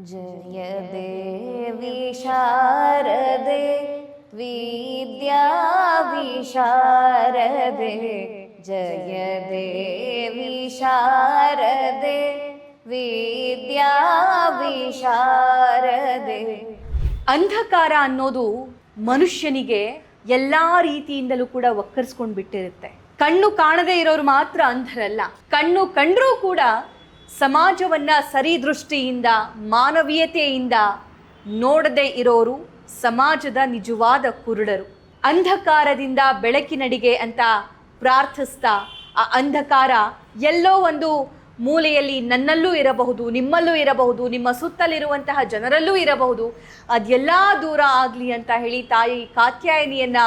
जय देवी शारदे विद्या विशारदे जय देवी शारदे विद्या विशारदे ಅಂಧಕಾರ ಅನ್ನೋದು ಮನುಷ್ಯನಿಗೆ ಎಲ್ಲಾ ರೀತಿಯಿಂದಲೂ ಕೂಡ ಒಕ್ಕರ್ಸ್ಕೊಂಡು ಬಿಟ್ಟಿರುತ್ತೆ ಕಣ್ಣು ಕಾಣದೇ ಇರೋರು ಮಾತ್ರ ಅಂಧರಲ್ಲ ಕಣ್ಣು ಕಂಡ್ರೂ ಕೂಡ ಸಮಾಜವನ್ನ ಸರಿ ದೃಷ್ಟಿಯಿಂದ ಮಾನವೀಯತೆಯಿಂದ ನೋಡದೇ ಇರೋರು ಸಮಾಜದ ನಿಜವಾದ ಕುರುಡರು. ಅಂಧಕಾರದಿಂದ ಬೆಳಕಿನಡಿಗೆ ಅಂತ ಪ್ರಾರ್ಥಿಸ್ತಾ, ಆ ಅಂಧಕಾರ ಎಲ್ಲೋ ಒಂದು ಮೂಲೆಯಲ್ಲಿ ನನ್ನಲ್ಲೂ ಇರಬಹುದು, ನಿಮ್ಮಲ್ಲೂ ಇರಬಹುದು, ನಿಮ್ಮ ಸುತ್ತಲಿರುವಂತಹ ಜನರಲ್ಲೂ ಇರಬಹುದು ಅದೆಲ್ಲ ದೂರ ಆಗಲಿ ಅಂತ ಹೇಳಿ ತಾಯಿ ಕಾತ್ಯಾಯನಿಯನ್ನು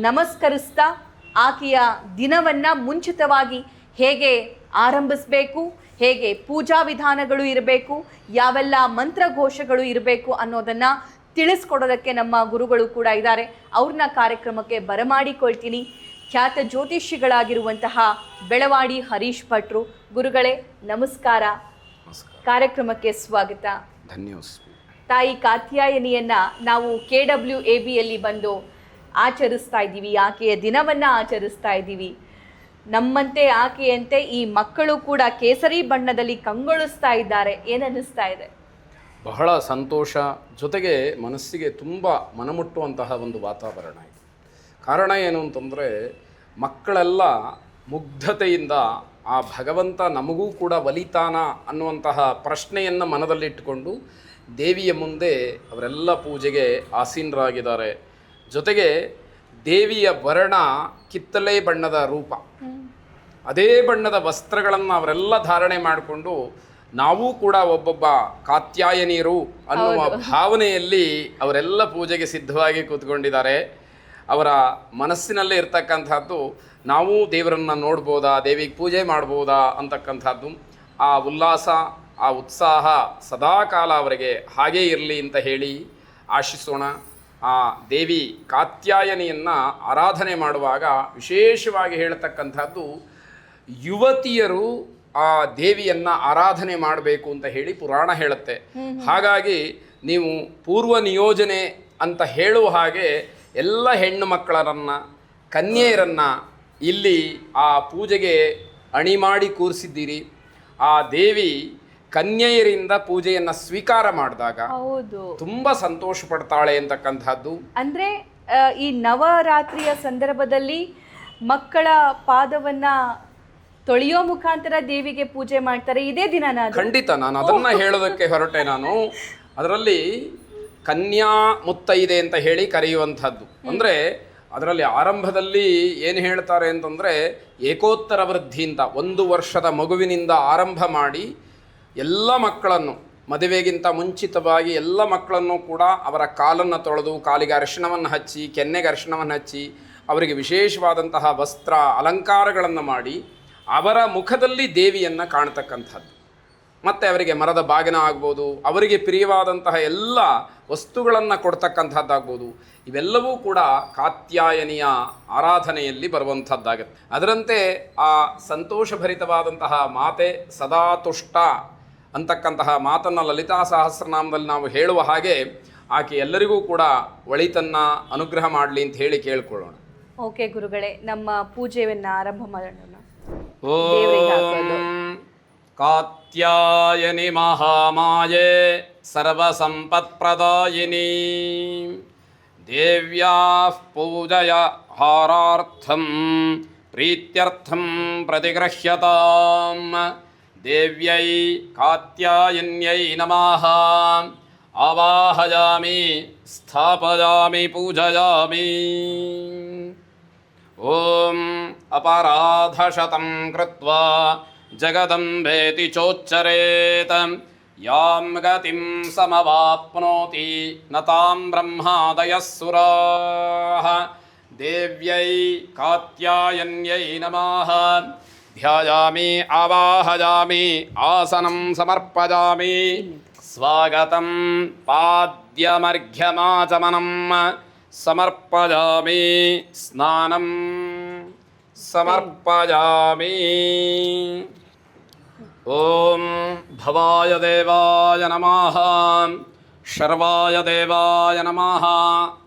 ನಮಸ್ಕರಿಸ್ತಾ, ಆಕೆಯ ದಿನವನ್ನು ಮುಂಚಿತವಾಗಿ ಹೇಗೆ ಆರಂಭಿಸಬೇಕು ಹೇಗೆ ಪೂಜಾ ವಿಧಾನಗಳು ಇರಬೇಕು ಯಾವೆಲ್ಲ ಮಂತ್ರಘೋಷಗಳು ಇರಬೇಕು ಅನ್ನೋದನ್ನು ತಿಳಿಸ್ಕೊಡೋದಕ್ಕೆ ನಮ್ಮ ಗುರುಗಳು ಕೂಡ ಇದ್ದಾರೆ. ಅವ್ರನ್ನ ಕಾರ್ಯಕ್ರಮಕ್ಕೆ ಬರಮಾಡಿಕೊಳ್ತೀನಿ. ಖ್ಯಾತ ಜ್ಯೋತಿಷಿಗಳಾಗಿರುವಂತಹ ಬೆಳವಾಡಿ ಹರೀಶ್ ಭಟ್ರು ಗುರುಗಳೇ ನಮಸ್ಕಾರ. ನಮಸ್ಕಾರ. ಕಾರ್ಯಕ್ರಮಕ್ಕೆ ಸ್ವಾಗತ. ಧನ್ಯವಾದ ತಾಯಿ ಕಾತ್ಯಾಯನಿಯನ್ನ ನಾವು ಕೆ ಡಬ್ಲ್ಯೂ ಎ ಬಿಯಲ್ಲಿ ಬಂದು ಆಚರಿಸ್ತಾ ಇದ್ದೀವಿ. ಆಕೆಯ ದಿನವನ್ನ ಆಚರಿಸ್ತಾ ಇದ್ದೀವಿ. ನಮ್ಮಂತೆ ಆಕೆಯಂತೆ ಈ ಮಕ್ಕಳು ಕೂಡ ಕೇಸರಿ ಬಣ್ಣದಲ್ಲಿ ಕಂಗೊಳಿಸ್ತಾ ಇದ್ದಾರೆ. ಏನನ್ನಿಸ್ತಾ ಇದೆ? ಬಹಳ ಸಂತೋಷ ಜೊತೆಗೆ ಮನಸ್ಸಿಗೆ ತುಂಬ ಮನಮುಟ್ಟುವಂತಹ ಒಂದು ವಾತಾವರಣ ಇದೆ. ಕಾರಣ ಏನು ಅಂತಂದರೆ ಮಕ್ಕಳೆಲ್ಲ ಮುಗ್ಧತೆಯಿಂದ ಆ ಭಗವಂತ ನಮಗೂ ಕೂಡ ಒಲಿತಾನ ಅನ್ನುವಂತಹ ಪ್ರಶ್ನೆಯನ್ನು ಮನದಲ್ಲಿಟ್ಟುಕೊಂಡು ದೇವಿಯ ಮುಂದೆ ಅವರೆಲ್ಲ ಪೂಜೆಗೆ ಆಸೀನರಾಗಿದ್ದಾರೆ. ಜೊತೆಗೆ ದೇವಿಯ ವರ್ಣ ಕಿತ್ತಲೆ ಬಣ್ಣದ ರೂಪ. ಅದೇ ಬಣ್ಣದ ವಸ್ತ್ರಗಳನ್ನು ಅವರೆಲ್ಲ ಧಾರಣೆ ಮಾಡಿಕೊಂಡು ನಾವೂ ಕೂಡ ಒಬ್ಬೊಬ್ಬ ಕಾತ್ಯಾಯನಿಯರು ಅನ್ನುವ ಭಾವನೆಯಲ್ಲಿ ಅವರೆಲ್ಲ ಪೂಜೆಗೆ ಸಿದ್ಧವಾಗಿ ಕೂತ್ಕೊಂಡಿದ್ದಾರೆ. ಅವರ ಮನಸ್ಸಿನಲ್ಲೇ ಇರ್ತಕ್ಕಂಥದ್ದು ನಾವು ದೇವರನ್ನು ನೋಡ್ಬೋದಾ ದೇವಿಗೆ ಪೂಜೆ ಮಾಡ್ಬೋದಾ ಅಂತಕ್ಕಂಥದ್ದು. ಆ ಉಲ್ಲಾಸ ಆ ಉತ್ಸಾಹ ಸದಾಕಾಲ ಅವರಿಗೆ ಹಾಗೇ ಇರಲಿ ಅಂತ ಹೇಳಿ ಆಶಿಸೋಣ. ಆ ದೇವಿ ಕಾತ್ಯಾಯನಿಯನ್ನು ಆರಾಧನೆ ಮಾಡುವಾಗ ವಿಶೇಷವಾಗಿ ಹೇಳ್ತಕ್ಕಂಥದ್ದು ಯುವತಿಯರು ಆ ದೇವಿಯನ್ನ ಆರಾಧನೆ ಮಾಡಬೇಕು ಅಂತ ಹೇಳಿ ಪುರಾಣ ಹೇಳುತ್ತೆ. ಹಾಗಾಗಿ ನೀವು ಪೂರ್ವ ನಿಯೋಜನೆ ಅಂತ ಹೇಳುವ ಹಾಗೆ ಎಲ್ಲ ಹೆಣ್ಣು ಮಕ್ಕಳರನ್ನ ಕನ್ಯೆಯರನ್ನು ಇಲ್ಲಿ ಆ ಪೂಜೆಗೆ ಅಣಿ ಮಾಡಿ ಕೂರಿಸಿದ್ದೀರಿ. ಆ ದೇವಿ ಕನ್ಯೆಯರಿಂದ ಪೂಜೆಯನ್ನ ಸ್ವೀಕಾರ ಮಾಡಿದಾಗ ಹೌದು. ತುಂಬ ಸಂತೋಷ ಪಡ್ತಾಳೆ ಅಂತಕ್ಕಂಥದ್ದು. ಅಂದ್ರೆ ಈ ನವರಾತ್ರಿಯ ಸಂದರ್ಭದಲ್ಲಿ ಮಕ್ಕಳ ಪಾದವನ್ನ ತೊಳೆಯೋ ಮುಖಾಂತರ ದೇವಿಗೆ ಪೂಜೆ ಮಾಡ್ತಾರೆ. ಇದೇ ದಿನ ಖಂಡಿತ ನಾನು ಅದನ್ನ ಹೇಳೋದಕ್ಕೆ ಹೊರಟೆ ನಾನು. ಅದರಲ್ಲಿ ಕನ್ಯಾ ಮುತ್ತೈದೆ ಅಂತ ಹೇಳಿ ಕರೆಯುವಂಥದ್ದು. ಅಂದ್ರೆ ಅದರಲ್ಲಿ ಆರಂಭದಲ್ಲಿ ಏನು ಹೇಳ್ತಾರೆ ಅಂತಂದ್ರೆ ಏಕೋತ್ತರ ವೃದ್ಧಿಯಿಂದ ಅಂತ ಒಂದು ವರ್ಷದ ಮಗುವಿನಿಂದ ಆರಂಭ ಮಾಡಿ ಎಲ್ಲ ಮಕ್ಕಳನ್ನು ಮದುವೆಗಿಂತ ಮುಂಚಿತವಾಗಿ ಎಲ್ಲ ಮಕ್ಕಳನ್ನು ಕೂಡ ಅವರ ಕಾಲನ್ನು ತೊಳೆದು ಕಾಲಿಗೆ ಅರಿಶಿಣವನ್ನು ಹಚ್ಚಿ ಕೆನ್ನೆಗೆ ಅರಿಶಿಣವನ್ನು ಹಚ್ಚಿ ಅವರಿಗೆ ವಿಶೇಷವಾದಂತಹ ವಸ್ತ್ರ ಅಲಂಕಾರಗಳನ್ನು ಮಾಡಿ ಅವರ ಮುಖದಲ್ಲಿ ದೇವಿಯನ್ನು ಕಾಣತಕ್ಕಂಥದ್ದು. ಮತ್ತು ಅವರಿಗೆ ಮರದ ಬಾಗಿನ ಆಗ್ಬೋದು, ಅವರಿಗೆ ಪ್ರಿಯವಾದಂತಹ ಎಲ್ಲ ವಸ್ತುಗಳನ್ನು ಕೊಡ್ತಕ್ಕಂಥದ್ದಾಗ್ಬೋದು. ಇವೆಲ್ಲವೂ ಕೂಡ ಕಾತ್ಯಾಯನಿಯ ಆರಾಧನೆಯಲ್ಲಿ ಬರುವಂಥದ್ದಾಗುತ್ತೆ. ಅದರಂತೆ ಆ ಸಂತೋಷಭರಿತವಾದಂತಹ ಮಾತೆ ಸದಾ ತುಷ್ಟ ಅಂತಕ್ಕಂತಹ ಮಾತನ್ನು ಲಲಿತಾ ಸಹಸ್ರನಾಮದಲ್ಲಿ ನಾವು ಹೇಳುವ ಹಾಗೆ ಆಕೆ ಎಲ್ಲರಿಗೂ ಕೂಡ ಒಳಿತನ್ನ ಅನುಗ್ರಹ ಮಾಡಲಿ ಅಂತ ಹೇಳಿ ಕೇಳ್ಕೊಳ್ಳೋಣ. ಓಕೆ ಗುರುಗಳೇ, ನಮ್ಮ ಪೂಜೆಯನ್ನು ಆರಂಭ ಮಾಡೋಣ. ॐ कात्यायनि महामाये सर्वसम्पत्प्रदायिनी। देव्याः पूजया हारार्थं प्रीत्यर्थं प्रतिगृह्यताम्। देव्यै कात्यायन्यै नमः। आवाहयामि स्थापयामि पूजयामि। ॐ अपराधशतं कृत्वा जगदम्बेति चोच्चरेत् यां गतिं समवाप्नोति न तां ब्रह्मादयः सुराः देव्यै कात्यायन्यै नमः ध्यायामि आवाहयामि आसनं समर्पयामि स्वागतं पाद्यमर्घ्यमाचमनम् समर्पयामि स्नानं సమర్పయామి. ఓం భవాయ దేవాయ నమ. శర్వాయ దేవాయ నమ.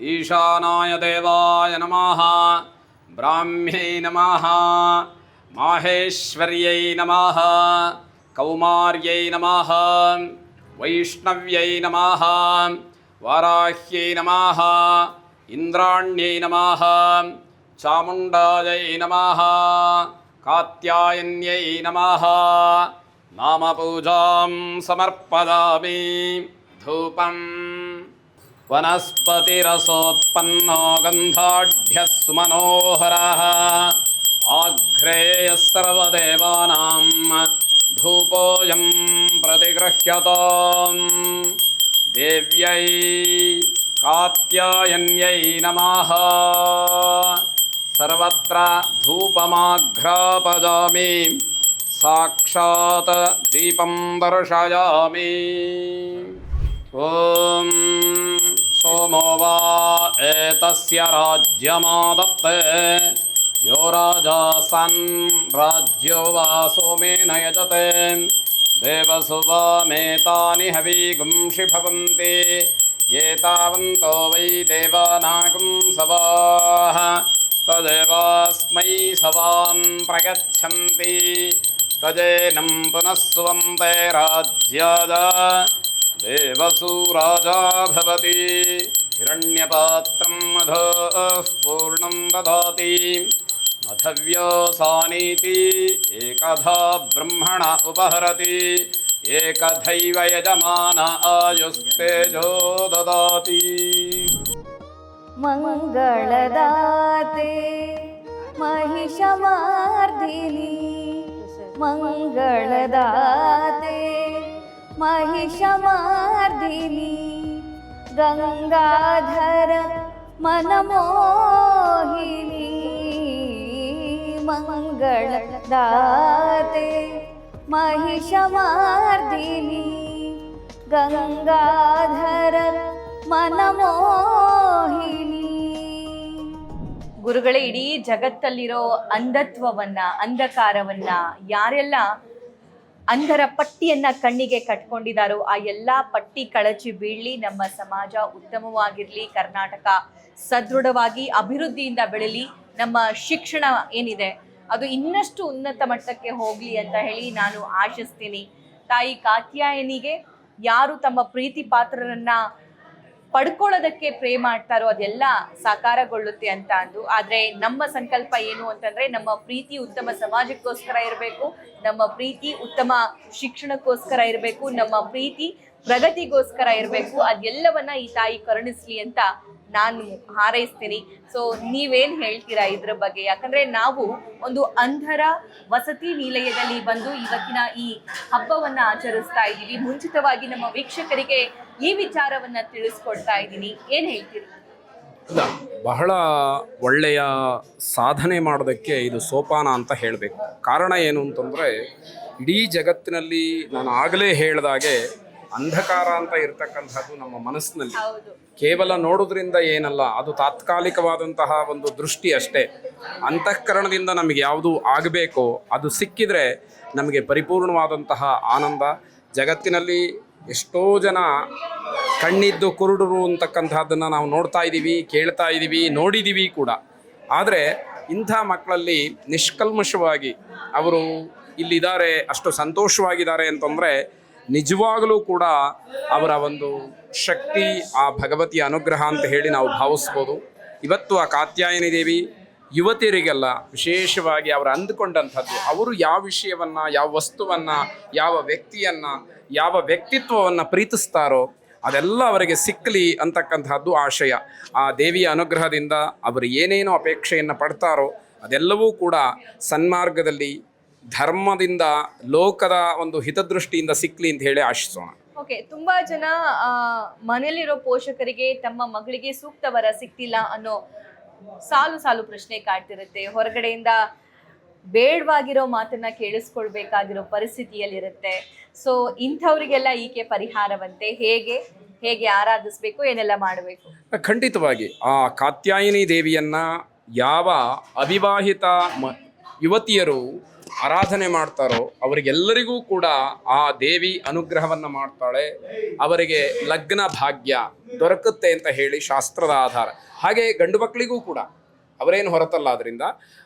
ఈశానాయ దేవాయ నమ. బ్రాహ్మ్యై నమ. మాహేశ్వర్యై నమ. కౌమార్యై నమ. వైష్ణవ్యై నమ. వారాహ్యై నమ. ఇంద్రాణ్యై నమ. चामुण्डायै नमः। कात्यायन्यै नमः। नामपूजां समर्पयामि। धूपम् वनस्पतिरसोत्पन्नो गन्धाढ्यः सुमनोहरः आघ्रेयः सर्वदेवानां धूपोऽयं प्रतिगृह्यताम्। देव्यै कात्यायन्यै नमः। सर्वत्र धूपमाघ्रापयामि साक्षात् दीपं दर्शयामि ॐ सोमो वा एतस्य राज्यमादत्ते। यो राजा सन् राज्यो वा सोमेन यजते देवसुवामेतानि हवीगुंषि भवन्ति। एतावन्तो वै देवानागुं सवाः तदेवास्मै सवान् प्रगच्छन्ति। तजेनं पुनः सुवन्ते राज्याद। देवसूराजा भवति। हिरण्यपात्रं मधोः पूर्णं ददाति मधव्योसानीति एकधा ब्रह्मण उपहरति। एकधैव यजमान आयुस्तेजो ददाति। मङ्गलदाते महिषमार्दिनि। मङ्गलदाते महिषमार्दिनि। गङ्गाधर मनमोहिनी। मङ्गलदाते महिषमार्दिनि। गङ्गाधर मनमोहिनी। ಗುರುಗಳೇ, ಇಡೀ ಜಗತ್ತಲ್ಲಿರೋ ಅಂಧತ್ವವನ್ನ, ಅಂಧಕಾರವನ್ನ ಯಾರೆಲ್ಲ ಅಂಧರ ಪಟ್ಟಿಯನ್ನ ಕಣ್ಣಿಗೆ ಕಟ್ಕೊಂಡಿದ್ದಾರೋ ಆ ಎಲ್ಲ ಪಟ್ಟಿ ಕಳಚಿ ಬೀಳಲಿ, ನಮ್ಮ ಸಮಾಜ ಉತ್ತಮವಾಗಿರಲಿ, ಕರ್ನಾಟಕ ಸದೃಢವಾಗಿ ಅಭಿವೃದ್ಧಿಯಿಂದ ಬೆಳಲಿ, ನಮ್ಮ ಶಿಕ್ಷಣ ಏನಿದೆ, ಅದು ಇನ್ನಷ್ಟು ಉನ್ನತ ಮಟ್ಟಕ್ಕೆ ಹೋಗಲಿ ಅಂತ ಹೇಳಿ ನಾನು ಆಶಿಸ್ತೀನಿ. ತಾಯಿ ಕಾತ್ಯಾಯನಿಗೆ ಯಾರು ತಮ್ಮ ಪ್ರೀತಿ ಪಾತ್ರರನ್ನ ಪಡ್ಕೊಳ್ಳೋದಕ್ಕೆ ಪ್ರೇ ಮಾಡ್ತಾರೋ ಅದೆಲ್ಲ ಸಾಕಾರಗೊಳ್ಳುತ್ತೆ ಅಂತ ಅಂದು. ಆದ್ರೆ ನಮ್ಮ ಸಂಕಲ್ಪ ಏನು ಅಂತಂದ್ರೆ ನಮ್ಮ ಪ್ರೀತಿ ಉತ್ತಮ ಸಮಾಜಕ್ಕೋಸ್ಕರ ಇರಬೇಕು, ನಮ್ಮ ಪ್ರೀತಿ ಉತ್ತಮ ಶಿಕ್ಷಣಕ್ಕೋಸ್ಕರ ಇರಬೇಕು, ನಮ್ಮ ಪ್ರೀತಿ ಪ್ರಗತಿಗೋಸ್ಕರ ಇರಬೇಕು, ಅದೆಲ್ಲವನ್ನ ಈ ತಾಯಿ ಕರುಣಿಸ್ಲಿ ಅಂತ ನಾನು ಹಾರೈಸ್ತೀನಿ. ಸೊ ನೀವೇನ್ ಹೇಳ್ತೀರಾ ಇದ್ರ ಬಗ್ಗೆ? ಯಾಕಂದ್ರೆ ನಾವು ಒಂದು ಅಂಧರ ವಸತಿ ನಿಲಯದಲ್ಲಿ ಬಂದು ಇವತ್ತಿನ ಈ ಹಬ್ಬವನ್ನ ಆಚರಿಸ್ತಾ ಇದ್ದೀವಿ. ಮುಂಚಿತವಾಗಿ ನಮ್ಮ ವೀಕ್ಷಕರಿಗೆ ಈ ವಿಚಾರವನ್ನ ತಿಳಿಸ್ಕೊಡ್ತಾ ಇದ್ದೀನಿ. ಏನ್ ಹೇಳ್ತೀರಿ? ಬಹಳ ಒಳ್ಳೆಯ ಸಾಧನೆ ಮಾಡೋದಕ್ಕೆ ಇದು ಸೋಪಾನ ಅಂತ ಹೇಳಬೇಕು. ಕಾರಣ ಏನು ಅಂತಂದರೆ, ಇಡೀ ಜಗತ್ತಿನಲ್ಲಿ ನಾನು ಆಗಲೇ ಹೇಳಿದಾಗೆ ಅಂಧಕಾರ ಅಂತ ಇರ್ತಕ್ಕಂಥದ್ದು ನಮ್ಮ ಮನಸ್ಸಿನಲ್ಲಿ. ಕೇವಲ ನೋಡೋದ್ರಿಂದ ಏನಲ್ಲ ಅದು ತಾತ್ಕಾಲಿಕವಾದಂತಹ ಒಂದು ದೃಷ್ಟಿ ಅಷ್ಟೇ. ಅಂತಃಕರಣದಿಂದ ನಮಗೆ ಯಾವುದು ಆಗಬೇಕೋ ಅದು ಸಿಕ್ಕಿದ್ರೆ ನಮಗೆ ಪರಿಪೂರ್ಣವಾದಂತಹ ಆನಂದ. ಜಗತ್ತಿನಲ್ಲಿ ಎಷ್ಟೋ ಜನ ಕಣ್ಣಿದ್ದು ಕುರುಡರು ಅಂತಕ್ಕಂಥದ್ದನ್ನು ನಾವು ನೋಡ್ತಾ ಇದ್ದೀವಿ ಕೇಳ್ತಾ ಇದ್ದೀವಿ ನೋಡಿದ್ದೀವಿ ಕೂಡ. ಆದರೆ ಇಂಥ ಮಕ್ಕಳಲ್ಲಿ ನಿಷ್ಕಲ್ಮಶವಾಗಿ ಅವರು ಇಲ್ಲಿದ್ದಾರೆ ಅಷ್ಟು ಸಂತೋಷವಾಗಿದ್ದಾರೆ ಅಂತಂದರೆ ನಿಜವಾಗಲೂ ಕೂಡ ಅವರ ಒಂದು ಶಕ್ತಿ, ಆ ಭಗವತಿಯ ಅನುಗ್ರಹ ಅಂತ ಹೇಳಿ ನಾವು ಭಾವಿಸ್ಬೋದು. ಇವತ್ತು ಆ ಕಾತ್ಯಾಯನಿ ದೇವಿ ಯುವತಿಯರಿಗೆಲ್ಲ ವಿಶೇಷವಾಗಿ ಅವರು ಅಂದುಕೊಂಡಂಥದ್ದು, ಅವರು ಯಾವ ವಿಷಯವನ್ನು, ಯಾವ ವಸ್ತುವನ್ನು, ಯಾವ ವ್ಯಕ್ತಿಯನ್ನು, ಯಾವ ವ್ಯಕ್ತಿತ್ವವನ್ನು ಪ್ರೀತಿಸ್ತಾರೋ ಅದೆಲ್ಲ ಅವರಿಗೆ ಸಿಕ್ಕಲಿ ಅಂತಕ್ಕಂಥದ್ದು ಆಶಯ. ಆ ದೇವಿಯ ಅನುಗ್ರಹದಿಂದ ಅವರು ಏನೇನು ಅಪೇಕ್ಷೆಯನ್ನು ಪಡ್ತಾರೋ ಅದೆಲ್ಲವೂ ಕೂಡ ಸನ್ಮಾರ್ಗದಲ್ಲಿ ಧರ್ಮದಿಂದ ಲೋಕದ ಒಂದು ಹಿತದೃಷ್ಟಿಯಿಂದ ಸಿಕ್ಲಿ ಅಂತ ಹೇಳಿ ಆಶಿಸೋಣ. ಓಕೆ ತುಂಬಾ ಜನ ಮನೆಯಲ್ಲಿರೋ ಪೋಷಕರಿಗೆ ತಮ್ಮ ಮಗಳಿಗೆ ಸೂಕ್ತ ವರ ಸಿಕ್ತಿಲ್ಲ ಅನ್ನೋ ಸಾಲು ಸಾಲು ಪ್ರಶ್ನೆ ಕಾಡ್ತಿರುತ್ತೆ. ಹೊರಗಡೆಯಿಂದ ಬೇಡವಾಗಿರೋ ಮಾತನ್ನ ಕೇಳಿಸ್ಕೊಳ್ಬೇಕಾಗಿರೋ ಪರಿಸ್ಥಿತಿಯಲ್ಲಿರುತ್ತೆ. ಸೊ ಇಂಥವರಿಗೆಲ್ಲ ಈಕೆ ಪರಿಹಾರವಂತೆ ಹೇಗೆ ಹೇಗೆ ಆರಾಧಿಸ್ಬೇಕು ಏನೆಲ್ಲ ಮಾಡಬೇಕು? ಖಂಡಿತವಾಗಿ ಆ ಕಾತ್ಯಾಯಿನಿ ದೇವಿಯನ್ನ ಯಾವ ಅವಿವಾಹಿತ ಮ ಯುವತಿಯರು ಆರಾಧನೆ ಮಾಡ್ತಾರೋ ಅವರಿಗೆಲ್ಲರಿಗೂ ಕೂಡ ಆ ದೇವಿ ಅನುಗ್ರಹವನ್ನ ಮಾಡ್ತಾಳೆ. ಅವರಿಗೆ ಲಗ್ನ ಭಾಗ್ಯ ದೊರಕುತ್ತೆ ಅಂತ ಹೇಳಿ ಶಾಸ್ತ್ರದ ಆಧಾರ. ಹಾಗೆ ಗಂಡು ಮಕ್ಕಳಿಗೂ ಕೂಡ. ಅವರೇನು ಹೊರತಲ್ಲ ಅದರಿಂದ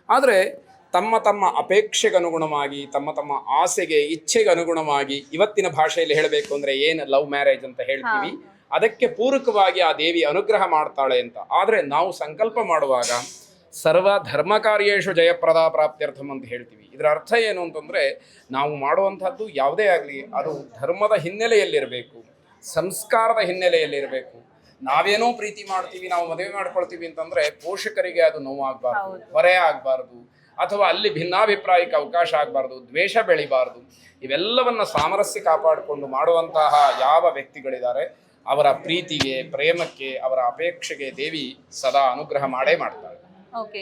ಆದರೆ ತಮ್ಮ ತಮ್ಮ ಅಪೇಕ್ಷೆಗೆ ಅನುಗುಣವಾಗಿ ತಮ್ಮ ತಮ್ಮ ಆಸೆಗೆ ಇಚ್ಛೆಗೆ ಅನುಗುಣವಾಗಿ ಇವತ್ತಿನ ಭಾಷೆಯಲ್ಲಿ ಹೇಳಬೇಕು ಅಂದ್ರೆ ಏನು ಲವ್ ಮ್ಯಾರೇಜ್ ಅಂತ ಹೇಳ್ತೀವಿ. ಅದಕ್ಕೆ ಪೂರಕವಾಗಿ ಆ ದೇವಿ ಅನುಗ್ರಹ ಮಾಡ್ತಾಳೆ ಅಂತ. ಆದರೆ ನಾವು ಸಂಕಲ್ಪ ಮಾಡುವಾಗ ಸರ್ವ ಧರ್ಮ ಕಾರ್ಯೇಶು ಜಯಪ್ರದ ಪ್ರಾಪ್ತ್ಯರ್ಥಂ ಅಂತ ಹೇಳ್ತೀವಿ. ಇದರ ಅರ್ಥ ಏನು ಅಂತಂದ್ರೆ ನಾವು ಮಾಡುವಂಥದ್ದು ಯಾವುದೇ ಆಗಲಿ ಅದು ಧರ್ಮದ ಹಿನ್ನೆಲೆಯಲ್ಲಿರಬೇಕು ಸಂಸ್ಕಾರದ ಹಿನ್ನೆಲೆಯಲ್ಲಿರಬೇಕು. ನಾವೇನೋ ಪ್ರೀತಿ ಮಾಡ್ತೀವಿ ನಾವು ಮದುವೆ ಮಾಡ್ಕೊಳ್ತೀವಿ ಅಂತಂದ್ರೆ ಪೋಷಕರಿಗೆ ಅದು ನೋವಾಗಬಾರ್ದು ಹೊರೆ ಆಗಬಾರ್ದು ಅಥವಾ ಅಲ್ಲಿ ಭಿನ್ನಾಭಿಪ್ರಾಯಕ್ಕೆ ಅವಕಾಶ ಆಗಬಾರ್ದು ದ್ವೇಷ ಬೆಳಿಬಾರ್ದು. ಇವೆಲ್ಲವನ್ನ ಸಾಮರಸ್ಯ ಕಾಪಾಡಿಕೊಂಡು ಮಾಡುವಂತಹ ಯಾವ ವ್ಯಕ್ತಿಗಳಿದ್ದಾರೆ ಅವರ ಪ್ರೀತಿಗೆ ಪ್ರೇಮಕ್ಕೆ ಅವರ ಅಪೇಕ್ಷೆಗೆ ದೇವಿ ಸದಾ ಅನುಗ್ರಹ ಮಾಡೇ ಮಾಡ್ತಾಳೆ.